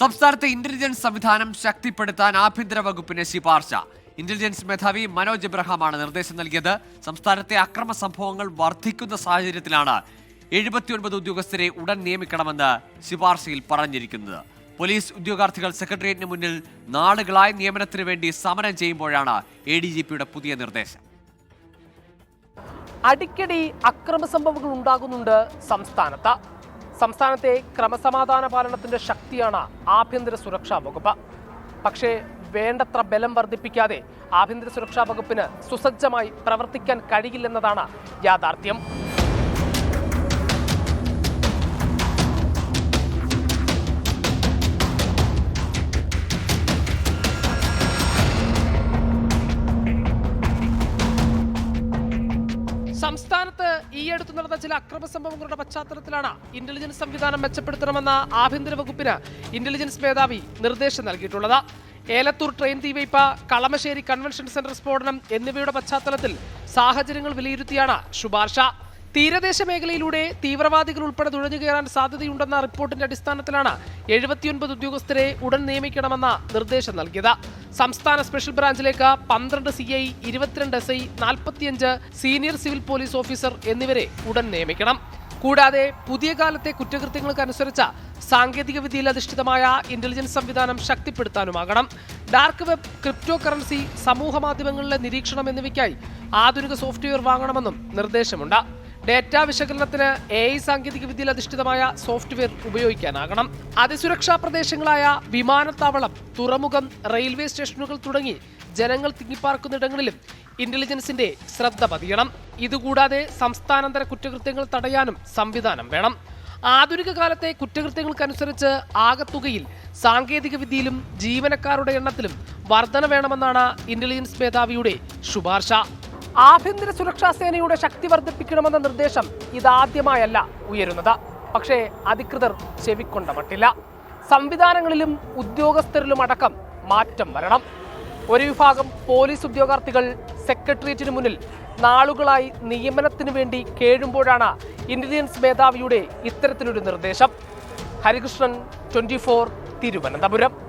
സംസ്ഥാനത്തെ ഇന്റലിജൻസ് സംവിധാനം ശക്തിപ്പെടുത്താൻ ആഭ്യന്തര വകുപ്പിന് ശുപാർശ. ഇന്റലിജൻസ് മേധാവി മനോജ് എബ്രഹാമാണ് നിർദ്ദേശം നൽകിയത്. സംസ്ഥാനത്തെ അക്രമ സംഭവങ്ങൾ വർദ്ധിക്കുന്ന സാഹചര്യത്തിലാണ് എഴുപത്തിയൊൻപത് ഉദ്യോഗസ്ഥരെ ഉടൻ നിയമിക്കണമെന്ന് ശുപാർശയിൽ പറഞ്ഞിരിക്കുന്നത്. പോലീസ് ഉദ്യോഗാർത്ഥികൾ സെക്രട്ടേറിയറ്റിന് മുന്നിൽ നാളുകളായി നിയമനത്തിന് വേണ്ടി സമരം ചെയ്യുമ്പോഴാണ് എ ഡി ജി പിയുടെ പുതിയ നിർദ്ദേശം. അടിക്കടി അക്രമ സംഭവങ്ങൾ ഉണ്ടാകുന്നുണ്ട് സംസ്ഥാനത്ത്. സംസ്ഥാനത്തെ ക്രമസമാധാന പാലനത്തിന്റെ ശക്തിയാണ് ആഭ്യന്തര സുരക്ഷാ വകുപ്പ്. പക്ഷേ വേണ്ടത്ര ബലം വർദ്ധിപ്പിക്കാതെ ആഭ്യന്തര സുരക്ഷാ വകുപ്പിന് സുസജ്ജമായി പ്രവർത്തിക്കാൻ കഴിയില്ലെന്നതാണ് യാഥാർത്ഥ്യം. സംസ്ഥാനത്ത് ഈയടുത്ത് നടന്ന ചില അക്രമ സംഭവങ്ങളുടെ പശ്ചാത്തലത്തിലാണ് ഇന്റലിജൻസ് സംവിധാനം മെച്ചപ്പെടുത്തണമെന്ന ആഭ്യന്തര വകുപ്പിന് ഇന്റലിജൻസ് മേധാവി നിർദ്ദേശം നൽകിയിട്ടുള്ളത്. ഏലത്തൂർ ട്രെയിൻ തീവയ്പ കളമശ്ശേരി കൺവെൻഷൻ സെന്റർ സ്ഫോടനം എന്നിവയുടെ പശ്ചാത്തലത്തിൽ സാഹചര്യങ്ങൾ വിലയിരുത്തിയാണ് ശുപാർശ. തീരദേശ മേഖലയിലൂടെ തീവ്രവാദികൾ ഉൾപ്പെടെ നുഴഞ്ഞു കയറാൻ സാധ്യതയുണ്ടെന്ന റിപ്പോർട്ടിന്റെ അടിസ്ഥാനത്തിലാണ് എഴുപത്തിയൊൻപത് ഉദ്യോഗസ്ഥരെ ഉടൻ നിയമിക്കണമെന്ന നിർദ്ദേശം നൽകിയത്. സംസ്ഥാന സ്പെഷ്യൽ ബ്രാഞ്ചിലേക്ക് പന്ത്രണ്ട് സി ഐ ഇരുപത്തിരണ്ട് എസ് ഐ നാൽപ്പത്തിയഞ്ച് സീനിയർ സിവിൽ പോലീസ് ഓഫീസർ എന്നിവരെ ഉടൻ നിയമിക്കണം. കൂടാതെ പുതിയ കാലത്തെ കുറ്റകൃത്യങ്ങൾക്ക് അനുസരിച്ച സാങ്കേതിക വിദ്യയിൽ അധിഷ്ഠിതമായ ഇന്റലിജൻസ് സംവിധാനം ശക്തിപ്പെടുത്താനുമാകണം. ഡാർക്ക് വെബ് ക്രിപ്റ്റോ കറൻസി സമൂഹ മാധ്യമങ്ങളിലെ നിരീക്ഷണം എന്നിവയ്ക്കായി ആധുനിക സോഫ്റ്റ്വെയർ വാങ്ങണമെന്നും നിർദ്ദേശമുണ്ട്. ഡേറ്റാ വിശകലനത്തിന് എ ഐ സാങ്കേതിക വിദ്യയിൽ അധിഷ്ഠിതമായ സോഫ്റ്റ്വെയർ ഉപയോഗിക്കാനാകണം. അതിസുരക്ഷാ പ്രദേശങ്ങളായ വിമാനത്താവളം തുറമുഖം റെയിൽവേ സ്റ്റേഷനുകൾ തുടങ്ങി ജനങ്ങൾ തിങ്ങിപ്പാർക്കുന്നിടങ്ങളിലും ഇന്റലിജൻസിന്റെ ശ്രദ്ധ പതിയണം. ഇതുകൂടാതെ സംസ്ഥാനാന്തര കുറ്റകൃത്യങ്ങൾ തടയാനും സംവിധാനം വേണം. ആധുനിക കാലത്തെ കുറ്റകൃത്യങ്ങൾക്കനുസരിച്ച് ആകത്തുകയിൽ സാങ്കേതിക വിദ്യയിലും ജീവനക്കാരുടെ എണ്ണത്തിലും വർധന വേണമെന്നാണ് ഇന്റലിജൻസ് മേധാവിയുടെ ശുപാർശ. ആഭ്യന്തര സുരക്ഷാ സേനയുടെ ശക്തി വർദ്ധിപ്പിക്കണമെന്ന നിർദ്ദേശം ഇതാദ്യമായല്ല ഉയരുന്നത്. പക്ഷേ അധികൃതർ ചെവിക്കൊണ്ട മട്ടില്ല. സംവിധാനങ്ങളിലും ഉദ്യോഗസ്ഥരിലും അടക്കം മാറ്റം വരണം. ഒരു വിഭാഗം പോലീസ് ഉദ്യോഗാർത്ഥികൾ സെക്രട്ടേറിയറ്റിന് മുന്നിൽ നാളുകളായി നിയമനത്തിനു വേണ്ടി കേഴുമ്പോഴാണ് ഇന്റലിജൻസ് മേധാവിയുടെ ഇത്തരത്തിലൊരു നിർദ്ദേശം. ഹരികൃഷ്ണൻ ട്വന്റി തിരുവനന്തപുരം.